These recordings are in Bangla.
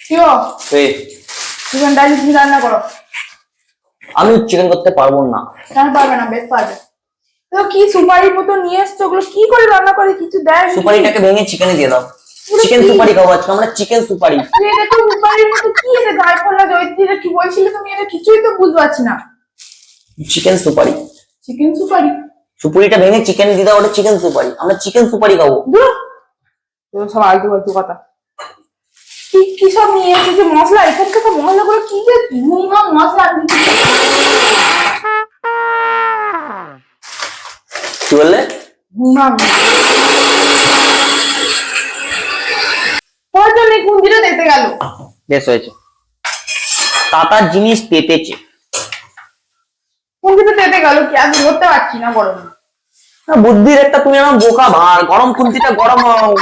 কি গো? এই, চিকেন ডালি তুমি রান্না করো। আমি চিকেন করতে পারব না। কেন পারবে না? বেশ পারবে। তো কি সুপারির মতো নিয়ে এসছো? ওগুলো কি করে রান্না করে? কিছু দেয় সুপারিটাকে ভেঙে চিকেনে দিয়ে দাও। চিকেন সুপারি খাব আজকে আমরা চিকেন সুপারি। এটা তো সুপারির মতো কি? এটা গায়ে পড়লা জয়িত্রীরা কি বলছিলে তুমি? এটা কিছুই তো বুঝতে পারছি না। চিকেন সুপারি। চিকেন সুপারি। সুপুরিটা ভেঙে চিকেন দিয়ে দাও ওটা চিকেন সুপারি। আমরা চিকেন সুপারি খাব। সব আলতু ফালতু কথা। কি কি সব নিয়ে এসেছে মশলা? এখানকার তো মশলাগুলো কি যে ঘুমা মশলা কি বললে? তোর জন্য কুঞ্জিটা দিতে গেল। বেশ হয়েছে। তাতার জিনিস পেতেছে গেল কি? আমি ধরতে পারছি না গরম। বুদ্ধির একটা তুমি আমার বোকা ভার। গরম খুন্তিটা গরম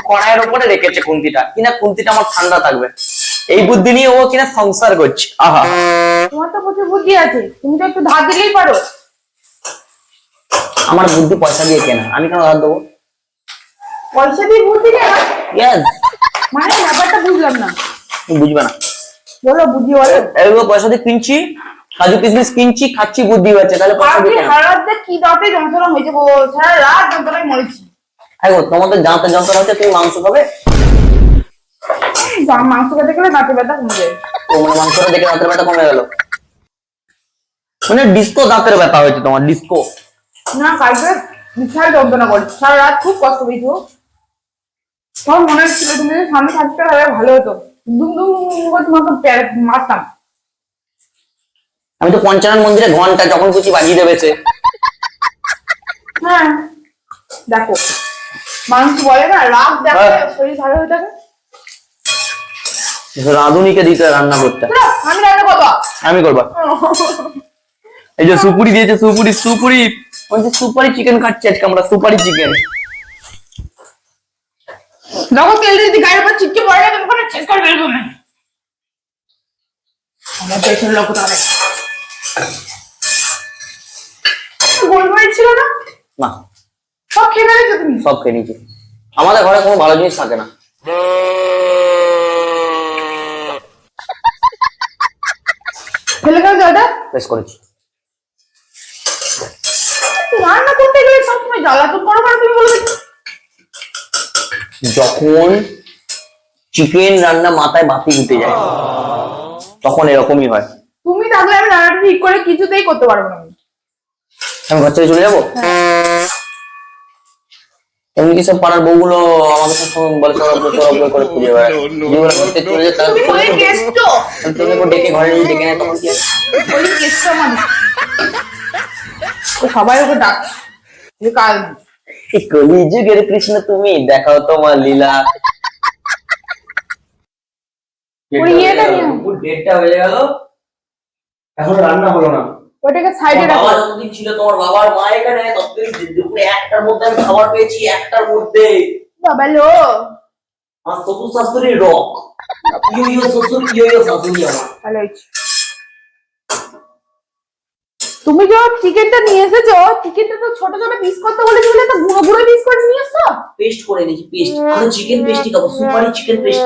কড়াইয়ের উপরে রেখেছে খুন্তিটা। কিনা খুন্তিটা আমার ঠান্ডা থাকবে। এই বুদ্ধি নিয়ে ও কিনা সংসার করছে। আহা। তোমার তো প্রচুর বুদ্ধি আছে। তুমি তো একটু ধার দিলেই পারো। আমার বুদ্ধি পয়সা দিয়ে কেনা। আমি কেন ধার দেবো? পয়সা দিয়ে বুদ্ধি না ইয়েস মানে ব্যাপারটা বুঝলাম না। বুঝবে না। বলো বুদ্ধি বলো। এগুলো পয়সা দিয়ে কিনছি। কাজু কিশমিশ কিনছি খাচ্ছি বুদ্ধি হচ্ছে তাহলে কি দাঁতে যন্ত্রণা হয়েছে গো সারা রাত যন্ত্রণায় মরেছি। দেখো তোমাদের দাঁতে যন্ত্রণা হচ্ছে তুমি মাংস খাবে? মাংস খেতে গেলে দাঁতে ব্যথা কমে যায়। তো মানে মাংসটা দেখে দাঁতের ব্যথা কমে গেল। মানে ডিস্কো দাঁতের ব্যথা হয়েছে তোমার ডিস্কো না কালকে বিশাল যন্ত্রণা করছে সারা রাত খুব কষ্ট পেয়েছি। তোমার মনে হচ্ছিল তুমি সামনে থাকতে ভালো হতো। দুম দুম করে তোমাকে মারতাম। আমি তো পঞ্চানন মন্দিরে ঘণ্টা যখন খুশি বাজিয়ে দেবে সে। হ্যাঁ দেখো। মানুষ বলে না রাগ দেখে হ্যাঁ। শরীর ভালো হয়ে থাকে রাঁধুনিকে দিতে রান্না করতে। আমি রান্না করব। আমি করবা। এই যে সুপুরি দিয়েছে সুপুরি সুপুরি। বলছে সুপারি চিকেন খাচ্ছি আজকে আমরা সুপারি চিকেন দেখো তেল যদি গায়ের উপর চিটকে পড়ে যাবে ওখানে শেষ করে না। আমার লোক তাহলে গোলমরিচ ছিল না? না। সব খেয়ে ফেলেছো তুমি? সব খেয়ে নিয়েছি। আমাদের ঘরে কোনো ভালো জিনিস থাকে না। ফেলে গেল জলটা বেশ করেছি। রান্না করতে গেলে সবসময় জ্বালাতন করো তুমি বলবে যখন চিকেন রান্না মাথায় বাতি উঠে যায় তখন এরকমই হয়। তুমি থাকলে আমি রান্নাটা ঠিক করে কিছুতেই করতে পারব না। আমি। আমি ঘর থেকে চলে যাব? এমনি কি সব পাড়ার বউগুলো আমাকে সবসময় বলে করে খুঁজে বেড়ায়? যেগুলো থেকে চলে যায় তারা তুমি ওই গেস্ট তোকে একবার ডেকে ঘরে যদি ডেকে নেয় তখন কি গেস্ট মানুষ। ও সবাই ওকে ডাক। যে কাল এই কলিযুগের কৃষ্ণ তুমি দেখাও তোমার লীলা। ওই ইয়েটা নিয়ে আয়। হয়ে গেল। এখন রান্না হলো না। ওটাকে সাইডে রাখো বাবা যতদিন ছিল তোমার বাবার মা এখানে ততদিন দুপুরে একটার মধ্যে আমি খাবার পেয়েছি একটার মধ্যে। বাবা লো। আমার শ্বশুর শাশুড়ি রক। ইয়ো ইয়ো শ্বশুর ইয়ো ইয়ো শাশুড়ি আমার। ভালো হয়েছে। তুমি যে চিকেনটা নিয়ে এসেছ চিকেনটা তো ছোট ছোট পিস করতে বলেছিলে তো গুঁড়ো গুঁড়ো পিস করে নিয়ে এসছো? পেস্ট করে নিয়েছি পেস্ট আমি চিকেন পেস্টই খাব সুপারি চিকেন পেস্ট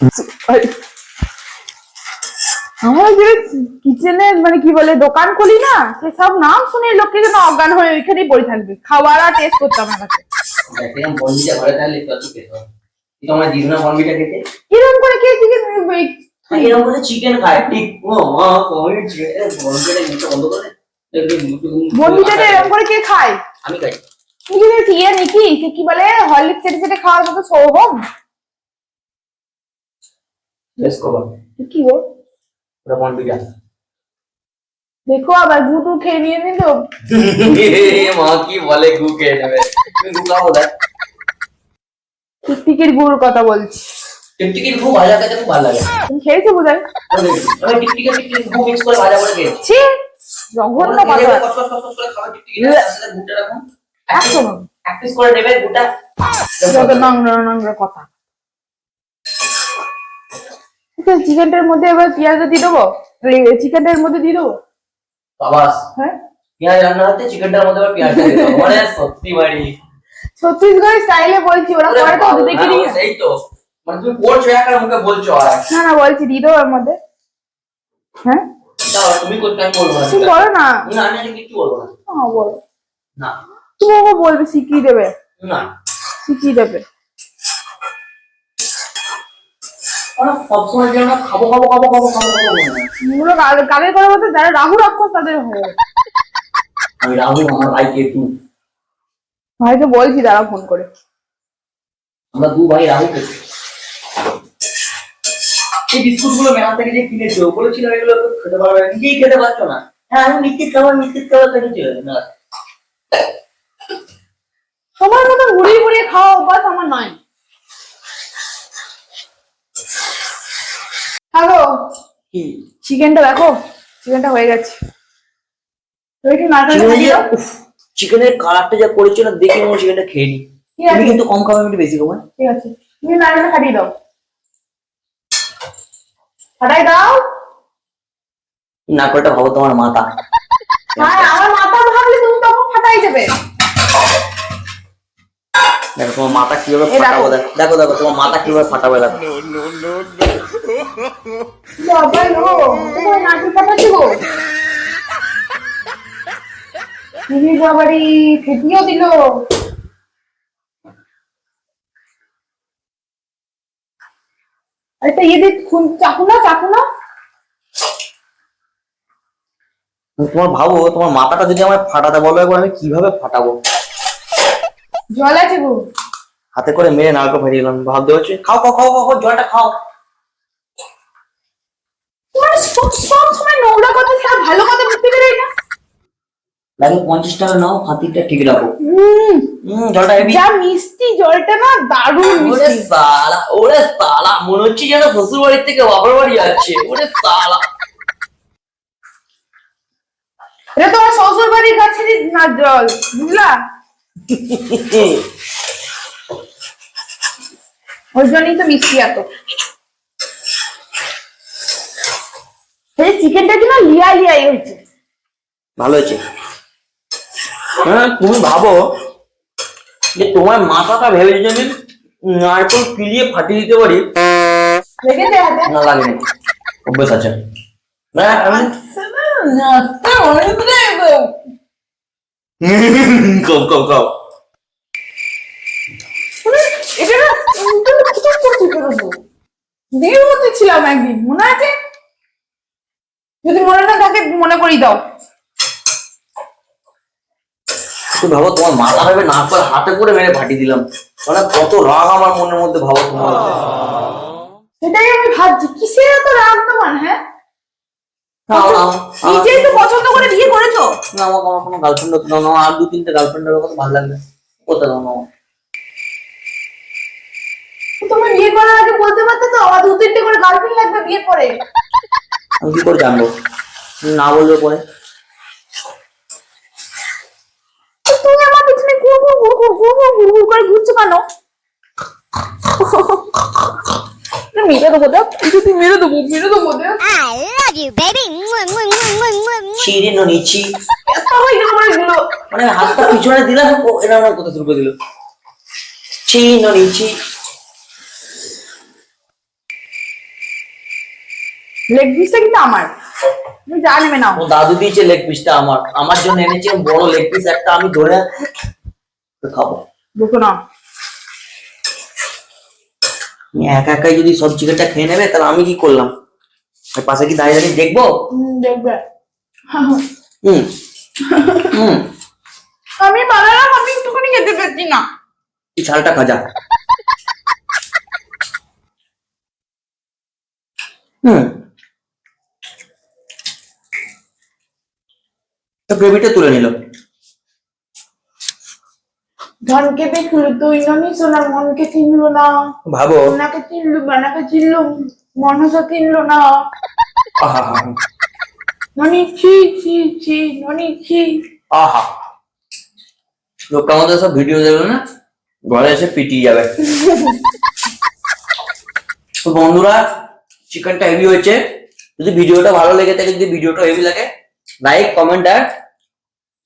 আমার যে কিচেনে মানে কি বলে দোকান খুলি না সে সব নাম শুনে লোককে যেন অজ্ঞান হয়ে ওইখানেই পড়ে থাকবে। খাবার আর টেস্ট কাছে কিন্তু আমার খেতে কীরকম করে কে চিকেন এরকম করে চিকেন খায়। ঠিক ও মা চিকেন বন্ধ করে বন্ডিটাতে এরকম করে কে খায়? আমি খাই। কি দেখছি ইয়ে নাকি সে কি বলে হরলিক্স খাওয়ার মতো বেশ খবর। কি গো ওটা বন্ডিটা দেখো আবার গুটু খেয়ে নিয়ে নিল। মা কি বলে গু খেয়ে নেবে? গু খাব দেখ। টিকটিকির গুড় কথা বলছি। টিকটিকির গু ভাজা খেতে খুব ভালো লাগে। তুমি খেয়েছো বোধহয়? আমি টিকটিকি টিকটিকি গু মিক্স করে ভাজা করে খেয়েছি। ছি জঘন্য কথা করে খাবার টিকটিকি সাথে গুটা রাখুন। একদম। এক পিস করে নেবে গুটা যত নোংরা নোংরা কথা। চিকেনটার মধ্যে এবার পেঁয়াজটা দিয়ে দেবো? চিকেনটার মধ্যে দিয়ে দেবো? বাবাস হ্যাঁ। পেঁয়াজ রান্না হচ্ছে চিকেনটার মধ্যে আবার পেঁয়াজটা দিতে হবে মানে সত্যি বাড়ি। ছত্তিশগড় স্টাইলে বলছি ওরা করে তো দেখে নিয়ে। সেই তো। মানে তুমি মুখে বলছো আর। না না বলছি দিয়ে দেবো ওর মধ্যে। হ্যাঁ? দাও, তুমি করতে আমি বলব না তুমি বলো না। না আমি কিচ্ছু বলব না। হ্যাঁ বলো। না। তুমি ওকে বলবে শিখিয়ে দেবে। না। শিখিয়ে দেবে। ওরা সবসময় খাব খাব খাব খাব খাব খাব মনে হয়। এগুলো কাল- কালের যারা রাহু রাক্ষস তাদের হয়ে। আমি রাহুল আমার ভাইকে একটু। ভাইকে বলছি দাঁড়া ফোন করে। আমরা দু ভাই রাহুল এই বিস্কুটগুলো মেলা থেকে যে কিনেছো বলেছিলাম এগুলো তো খেতে পারবে না। নিজেই খেতে পারছ না। হ্যাঁ আমি নিশ্চিত খাবার নিশ্চিত খাবার খেতেছি না। মতো ঘুরিয়ে ঘুরিয়ে খাওয়া অভ্যাস আমার নয় হ্যালো কি? চিকেনটা দেখো? চিকেনটা হয়ে গেছে। তুমি একটু নারকেলটা চিকেনের কালারটা যা করেছ না দেখে মনে চিকেনটা খেয়ে নি। তুমি কিন্তু কম খাবে একটু বেশি খাব হ্যাঁ? ঠিক আছে? তুমি নারকেলটা খাটিয়ে দাও। ফাটাই দাও। নারকেলটা ভাবো তোমার মাথা। হ্যাঁ আমার মাথা ভাবলে তুমি তখন ফাটাই দেবে। দেখো তোমার মাথা কীভাবে দেখো। ফাটাবো দেখো দেখো তোমার মাথা কীভাবে ফাটাবে দেখো। বাবারি ফেটিও দিল। আরে ইয়ে দি চাকু না চাকু না তোমার ভাবো তোমার মাথাটা যদি আমার ফাটাতে বলো একবার আমি কীভাবে ফাটাবো? জল আছে গো। হাতে করে মেরে নারকেল ফাটিয়ে দিলাম। ভাবতে হচ্ছে খাও খাও খাও খাও জলটা খাও। তোমার সব সব সময় নোংরা কথা ছাড়া ভালো কথা বুঝতে পেরে না লাগে পঞ্চাশ টাকা নাও হাতিটা ঠিক রাখো। হুম। জলটা হেবি যা মিষ্টি জলটা না দারুণ ওরে সালা ওরে সালা মনে হচ্ছে যেন শ্বশুর থেকে বাবার বাড়ি যাচ্ছে। ওরে সালা। এটা তোমার শ্বশুর বাড়ির কাছে না জল বুঝলা? ওই জন্যই তো মিষ্টি এত। এই চিকেনটা কি লিয়া লিয়াই হয়েছে। ভালো হয়েছে। হ্যাঁ তুমি ভাবো যে তোমার মাথাটা ভেবে যদি আমি নারকেল পিলিয়ে ফাটিয়ে দিতে পারি লেগেছে হাতে না অভ্যেস আছে। না আমি খাও খাও খাও এটা না বিয়ে হতে ছিলাম একদিন মনে আছে? যদি মনে না থাকে মনে করি দাও। তুমি ভাবো তোমার মাথা ভেবে নারকেল হাতে করে মেরে ফাটিয়ে দিলাম। মানে কত রাগ আমার মনের মধ্যে ভাবো তোমার। সেটাই আমি ভাবছি কিসের এত রাগ তোমার হ্যাঁ? না, না, হ্যাঁ, আচ্ছা, হ্যাঁ, হ্যাঁ। নিজেই তো পছন্দ করে বিয়ে করে তো না আমার আমার কোনো গার্লফ্রেন্ড হতো না আর দু তিনটে গার্লফ্রেন্ড হলে কত ভালো লাগবে কোথায় দাও না তোমার বিয়ে করার আগে বলতে পারতে তো আমার দু তিনটে করে গার্লফ্রেন্ড লাগবে বিয়ে করে। আমি কি করে জানব? না বললে পরে। তুমি আমার পিছনে ঘুর ঘুর ঘুর ঘুর ঘুর ঘুর করে ঘুরছো কেন? মেরে দেবো দেখ। যদি মেরে দেবো মেরে দেবো দেখ। এত হয়ে গেল এগুলো মানে হাতটা পিছনে দিলাম ও এরা আমার কথা শুরু করে দিল নিচ্ছি লেগ পিসটা কিন্তু আমার। তুমি যা নেবে নাও। ও দাদু দিয়েছে লেগ পিসটা আমার। আমার জন্য এনেছে বড় লেগ পিস একটা আমি ধরে খাব। দেখো না। একা একাই যদি সব চিকেনটা খেয়ে নেবে তাহলে আমি কি করলাম? পাশে কি দাঁড়িয়ে দাঁড়িয়ে দেখব? দেখবে। হুম। হুম। আমি বানালাম আমি একটুখানি খেতে পারছি না। এই ছালটা খাজা। হুম। তো গ্রেভিটা তুলে নিল। ধনকে দেখল তুই ননি সোনার মনকে চিনলো না। ভাবো। সোনাকে চিনলু বানাকে চিনলু মনসা চিনলো না। ননি ছি ছি ছি ননি ছি। আহা। লোকটা আমাদের সব ভিডিও দেখল না? ঘরে এসে পিটিয়ে যাবে। তো বন্ধুরা চিকেনটা হেভি হয়েছে। যদি ভিডিওটা ভালো লেগে থাকে যদি ভিডিওটা হেভি লাগে লাইক কমেন্ট আর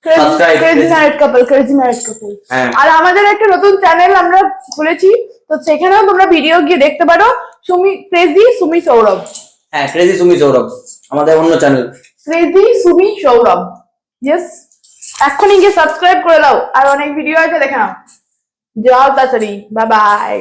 crazy crazy. Couple crazy married couple হ্যাঁ। আর আমাদের একটা নতুন চ্যানেল আমরা খুলেছি তো সেখানেও তোমরা ভিডিও গিয়ে দেখতে পারো সুমি ক্রেজি সুমি সৌরভ। হ্যাঁ ক্রেজি সুমি সৌরভ আমাদের অন্য channel crazy Sumi Sourav yes এখনই গিয়ে সাবস্ক্রাইব করে দাও আর অনেক ভিডিও আছে দেখে নাও। যাও তাড়াতাড়ি বাই বাই